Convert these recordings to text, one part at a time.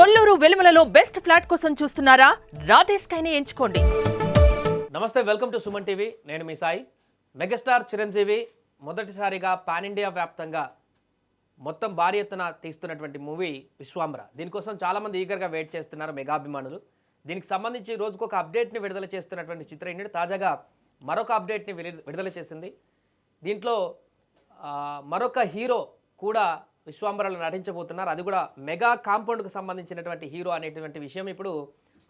Kolluru వెలుమలలో best flat కోసం చూస్తున్నారా? రాధేస్కైనే ఎంచుకోండి. నమస్తే వెల్కమ్ టు సుమన్ టీవీ. నేను మీ సాయి. మెగాస్టార్ చిరంజీవి మొదటిసారిగా పాన్ ఇండియా వ్యాప్తంగా మొత్తం భారీ ఎత్తున తీస్తున్నటువంటి మూవీ విశ్వాంబర దీనికోసం చాలామంది ఈగర్గా వెయిట్ చేస్తున్నారు మెగాభిమానులు దీనికి సంబంధించి రోజుకు ఒక అప్డేట్ని విడుదల చేస్తున్నటువంటి చిత్ర యూనిట్ తాజాగా మరొక అప్డేట్ని విడుదల- విడుదల చేసింది. దీంట్లో మరొక హీరో కూడా విశ్వాంబరలో నటించబోతున్నారు. అది కూడా మెగా కాంపౌండ్కు సంబంధించినటువంటి హీరో అనేటువంటి విషయం ఇప్పుడు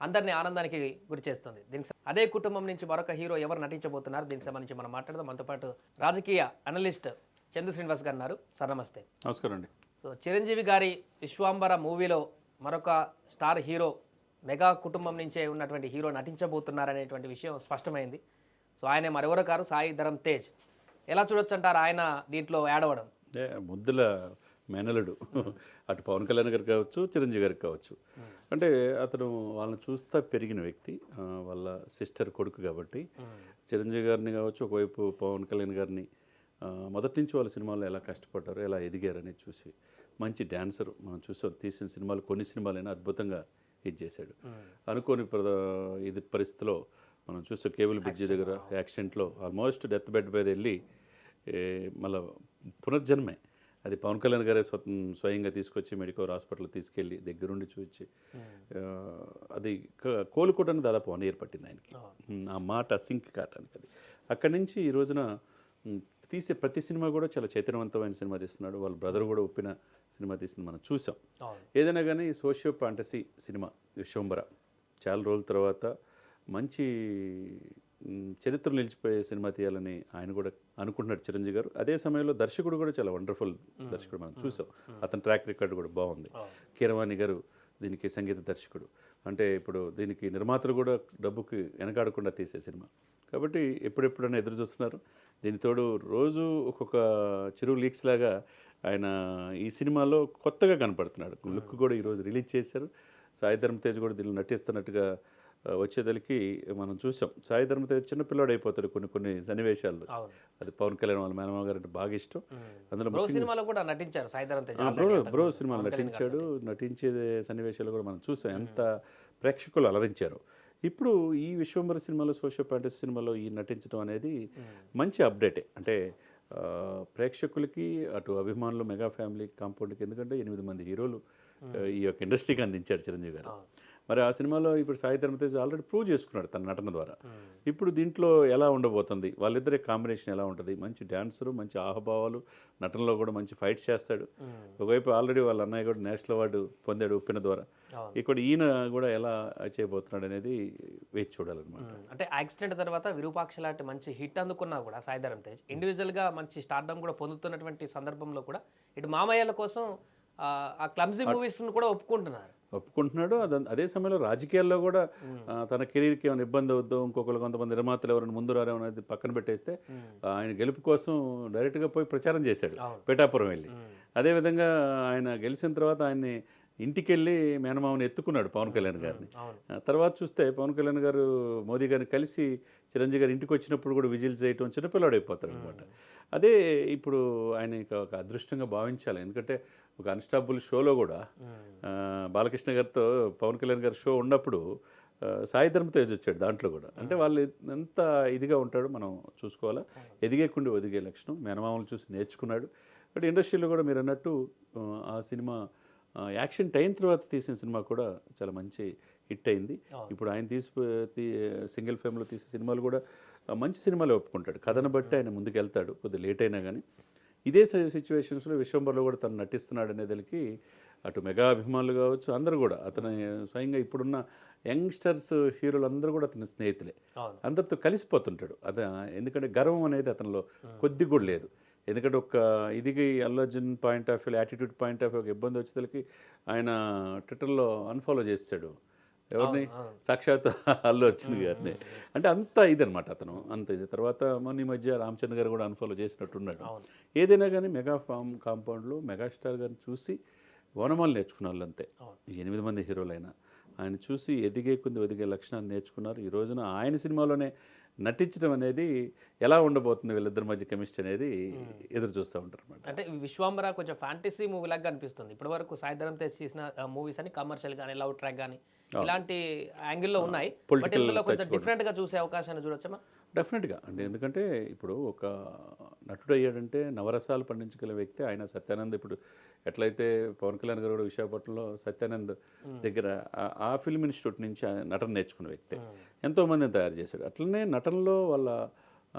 అందరినీ ఆనందానికి గురి చేస్తుంది. దీనికి అదే కుటుంబం నుంచి మరొక హీరో ఎవరు నటించబోతున్నారు? దీనికి సంబంధించి మనం మాట్లాడదాం. మనతో పాటు రాజకీయ అనలిస్ట్ చందు శ్రీనివాస్ గారు ఉన్నారు. సార్ నమస్తే. నమస్కారం అండి. సో చిరంజీవి గారి విశ్వాంబర మూవీలో మరొక స్టార్ హీరో మెగా కుటుంబం నుంచే ఉన్నటువంటి హీరో నటించబోతున్నారనేటువంటి విషయం స్పష్టమైంది. సో ఆయన మరెవరో కారు? సాయి ధరమ్ తేజ్. ఎలా చూడొచ్చు అంటారు? ఆయన దీంట్లో యాడ్ అవ్వడం. ముద్దుల మేనలుడు అటు పవన్ కళ్యాణ్ గారికి కావచ్చు చిరంజీవి గారికి కావచ్చు. అంటే అతను వాళ్ళని చూస్తా పెరిగిన వ్యక్తి వాళ్ళ సిస్టర్ కొడుకు కాబట్టి. చిరంజీవి గారిని కావచ్చు ఒకవైపు పవన్ కళ్యాణ్ గారిని మొదటి నుంచి వాళ్ళ సినిమాల్లో ఎలా కష్టపడ్డారు ఎలా ఎదిగారని చూసి మంచి డ్యాన్సర్ మనం చూసాం తీసిన సినిమాలు కొన్ని సినిమాలైనా అద్భుతంగా ఇది చేశాడు. అనుకోని ఇది పరిస్థితిలో మనం చూస్తే కేబుల్ బ్రిడ్జి దగ్గర యాక్సిడెంట్లో ఆల్మోస్ట్ డెత్ బెడ్ మీద వెళ్ళి ఏ, మళ్ళా పునర్జన్మే. అది పవన్ కళ్యాణ్ గారే స్వ స్వయంగా తీసుకొచ్చి మెడికల్ హాస్పిటల్ తీసుకెళ్ళి దగ్గరుండి చూచి అది కోలుకోవడానికి దాదాపు వన్ ఇయర్ పట్టింది ఆయనకి. ఆ మాట సింక్ కావటానికి అది. అక్కడి నుంచి ఈ రోజున తీసే ప్రతి సినిమా కూడా చాలా చైతన్యవంతమైన సినిమా తీస్తున్నాడు. వాళ్ళ బ్రదర్ కూడా ఒప్పిన సినిమా తీసింది మనం చూసాం. ఏదైనా కానీ సోషియో ఫ్యాంటసీ సినిమా విశ్వంబర చాలా రోజుల తర్వాత మంచి మ్, చరిత్రలో నిలిచిపోయే సినిమా తీయాలని ఆయన కూడా అనుకుంటున్నాడు చిరంజీవి గారు. అదే సమయంలో దర్శకుడు కూడా చాలా వండర్ఫుల్ దర్శకుడు మనం చూసాం. అతని ట్రాక్ రికార్డు కూడా బాగుంది. కీరవాణి గారు దీనికి సంగీత దర్శకుడు. అంటే ఇప్పుడు దీనికి నిర్మాతలు కూడా డబ్బుకి వెనకాడకుండా తీసే సినిమా. కాబట్టి ఎప్పుడెప్పుడైనా ఎదురు చూస్తున్నారు. దీని తోడు రోజు ఒక్కొక్క చిరు లీక్స్ లాగా ఆయన ఈ సినిమాలో కొత్తగా కనపడుతున్నాడు. లుక్ కూడా ఈరోజు రిలీజ్ చేశారు. సాయి ధర్మ తేజ్ కూడా దీనిలో నటిస్తున్నట్టుగా వచ్చేదలికి మనం చూసాం. సాయి ధర్మ తేజ్ చిన్న పిల్లాడు అయిపోతాడు కొన్ని కొన్ని సన్నివేశాల్లో. అవును. అది పవన్ కళ్యాణ్ వాళ్ళ మేనమామ గారు అంటే బాగా ఇష్టం. అందులో సినిమాలో కూడా నటించారు సాయిధరం తేజ్ ఆ, already బ్రో సినిమాలో నటించాడు నటించే సన్నివేశాలు కూడా మనం చూసాం. ఎంత ప్రేక్షకులు అలరించారు. ఇప్పుడు ఈ విశ్వంబర సినిమాలో సోషల్ ఫ్యాంటసీ సినిమాలో ఈ నటించడం అనేది మంచి అప్డేటే. అంటే ప్రేక్షకులకి అటు అభిమానులు మెగా ఫ్యామిలీ కాంపౌండ్కి ఎందుకంటే ఎనిమిది మంది హీరోలు ఈ యొక్క ఇండస్ట్రీకి అందించాడు చిరంజీవి గారు. మరి ఆ సినిమాలో ఇప్పుడు సాయి ధర్మతేజ్ ఆల్రెడీ ప్రూవ్ చేసుకున్నాడు తన నటన ద్వారా. ఇప్పుడు దీంట్లో ఎలా ఉండబోతుంది? వాళ్ళిద్దరి కాంబినేషన్ ఎలా ఉంటుంది? మంచి డ్యాన్సరు మంచి ఆహభావాలు నటనలో కూడా మంచి ఫైట్ చేస్తాడు. ఒకవైపు ఆల్రెడీ వాళ్ళ అన్నయ్య కూడా నేషనల్ అవార్డు పొందాడు ఉప్పిన ద్వారా. ఇక్కడ ఈయన కూడా ఎలా చేయబోతున్నాడు అనేది వేచి చూడాలన్నమాట. అంటే యాక్సిడెంట్ తర్వాత విరూపాక్ష లాంటి మంచి హిట్ అందుకున్నా కూడా సాయిధరం తేజ్ ఇండివిజువల్గా మంచి స్టార్డమ్ కూడా పొందుతున్నటువంటి సందర్భంలో కూడా ఇటు మామయ్యల కోసం ఆ, ఆ క్లమ్జీ మూవీస్ కూడా ఒప్పుకుంటున్నారు. ఒప్పుకుంటున్నాడు. అద అదే సమయంలో రాజకీయాల్లో కూడా తన కెరీర్కి ఏమైనా ఇబ్బంది అవుద్దో ఇంకొకరు కొంతమంది నిర్మాతలు ఎవరైనా ముందు రారేమో అనేది పక్కన పెట్టేస్తే ఆయన గెలుపు కోసం డైరెక్ట్గా పోయి ప్రచారం చేశాడు. పేటాపురం వెళ్ళి. అదేవిధంగా ఆయన గెలిచిన తర్వాత ఆయన్ని ఇంటికి వెళ్ళి మేనమామని ఎత్తుకున్నాడు పవన్ కళ్యాణ్ గారిని. తర్వాత చూస్తే పవన్ కళ్యాణ్ గారు మోదీ గారిని కలిసి చిరంజీవి గారు ఇంటికి వచ్చినప్పుడు కూడా విజిల్ చేయటం చిన్నపిల్లాడు అయిపోతాడు అనమాట అదే ఇప్పుడు ఆయన ఇక ఒక అదృష్టంగా భావించాలి. ఎందుకంటే ఒక అన్స్టాపుల్ షోలో కూడా బాలకృష్ణ గారితో పవన్ కళ్యాణ్ గారి షో ఉన్నప్పుడు సాయి ధర్మ తేజ్ వచ్చాడు దాంట్లో కూడా. అంటే వాళ్ళు ఎంత ఇదిగా ఉంటాడో మనం చూసుకోవాలా. ఎదిగేకుండా ఒదిగే లక్షణం. మేనమామలు చూసి నేర్చుకున్నాడు. బట్ ఇండస్ట్రీలో కూడా మీరు అన్నట్టు ఆ, సినిమా యాక్షన్ అయిన తర్వాత తీసిన సినిమా కూడా చాలా మంచి హిట్ అయింది. ఇప్పుడు ఆయన తీసి సింగిల్ ఫేమ్లో తీసే సినిమాలు కూడా మంచి సినిమాలు ఒప్పుకుంటాడు. కథను బట్టి ఆయన ముందుకు వెళ్తాడు కొద్దిగా లేట్ అయినా కానీ ఇదే సిచ్యువేషన్స్లో విశ్వంబర్లో కూడా తను నటిస్తున్నాడు అనేదానికి అటు మెగా అభిమానులు కావచ్చు అందరూ కూడా అతను స్వయంగా ఇప్పుడున్న యంగ్స్టర్స్ హీరోలు అందరూ కూడా అతని స్నేహితులే. అందరితో కలిసిపోతుంటాడు. అదే ఎందుకంటే గర్వం అనేది అతనిలో కొద్ది కూడా లేదు. ఎందుకంటే ఒక ఇది Allu Arjun point of view attitude point of view ఒక ఇబ్బంది వచ్చేసరికి ఆయన ట్విట్టర్లో అన్ఫాలో చేస్తాడు ఎవరిని? సాక్షాత్ అల్లు అర్జున్ గారిని. అంటే అంత ఇదనమాట అతను అంత ఇది. తర్వాత మొన్న ఈ మధ్య రామచంద్ర గారు కూడా అన్ఫాలో చేసినట్టున్నాడు. ఏదైనా కానీ మెగా ఫామ్ కాంపౌండ్లో మెగాస్టార్ గారిని చూసి వనమాలు నేర్చుకున్న వాళ్ళు అంతే ఎనిమిది మంది హీరోలైనా. ఆయన చూసి ఎదిగే కొంది ఎదిగే లక్షణాన్ని నేర్చుకున్నారు. ఈ రోజున ఆయన సినిమాలోనే నటించడం అనేది ఎలా ఉండబోతుంది వీళ్ళిద్దరి మధ్య కెమిస్ట్రీ అనేది ఎదురు చూస్తూ ఉంటారు అనమాట అంటే విశ్వాంబర కొంచెం ఫ్యాంటసీ మూవీ లాగా అనిపిస్తుంది ఇప్పటి వరకు సాయిధరం తేజ్ చేసిన మూవీస్ అని కమర్షియల్ కానీ లవ్ ట్రాక్ కానీ ఇలాంటి యాంగిల్లో ఉన్నాయి. బట్ ఇందులో కొంచెం. డిఫరెంట్గా చూసే అవకాశాన్ని చూడొచ్చమా డెఫినెట్గా. అంటే ఎందుకంటే ఇప్పుడు ఒక నటుడు అయ్యాడంటే నవరసాలు పండించగల వ్యక్తి ఆయన సత్యానంద్. ఇప్పుడు ఎట్లయితే పవన్ కళ్యాణ్ గారు కూడా విశాఖపట్నంలో సత్యానంద్ దగ్గర ఆ- ఫిల్మ్ ఇన్స్టిట్యూట్ నుంచి ఆయన నటన నేర్చుకున్న వ్యక్తి. ఎంతోమందిని తయారు చేశాడు. అట్లనే నటనలో వాళ్ళ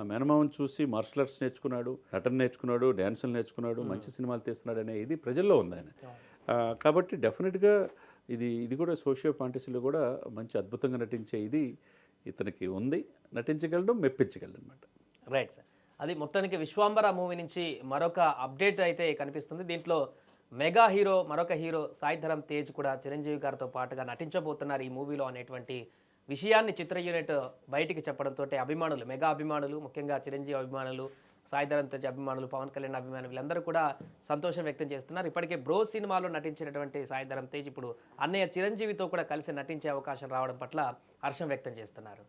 మేనమామని చూసి మార్షల్ ఆర్ట్స్ నేర్చుకున్నాడు నటన నేర్చుకున్నాడు డ్యాన్సులు నేర్చుకున్నాడు మంచి సినిమాలు తీస్తున్నాడు అనే ఇది ప్రజల్లో ఉంది ఆయన. కాబట్టి డెఫినెట్గా ఇది ఇది కూడా సోషియో ఫాంటసీలో కూడా మంచి అద్భుతంగా నటించే ఇది ఇతనికి ఉంది నటించగలడు మెప్పించగలడు అనమాట రైట్ సార్ అది మొత్తానికి విశ్వాంబర మూవీ నుంచి మరొక అప్డేట్ అయితే కనిపిస్తుంది. దీంట్లో మెగా హీరో మరొక హీరో సాయిధరం తేజ్ కూడా చిరంజీవి గారితో పాటుగా నటించబోతున్నారు ఈ మూవీలో అనేటువంటి విషయాన్ని చిత్ర యూనిట్ బయటికి చెప్పడంతో అభిమానులు మెగా అభిమానులు ముఖ్యంగా చిరంజీవి అభిమానులు సాయిధరం తేజ్ అభిమానులు పవన్ కళ్యాణ్ అభిమానులు వీళ్ళందరూ కూడా సంతోషం వ్యక్తం చేస్తున్నారు. ఇప్పటికే బ్రో సినిమాలో నటించినటువంటి సాయిధరం తేజ్ ఇప్పుడు అన్నయ్య చిరంజీవితో కూడా కలిసి నటించే అవకాశం రావడం పట్ల హర్షం వ్యక్తం చేస్తున్నారు.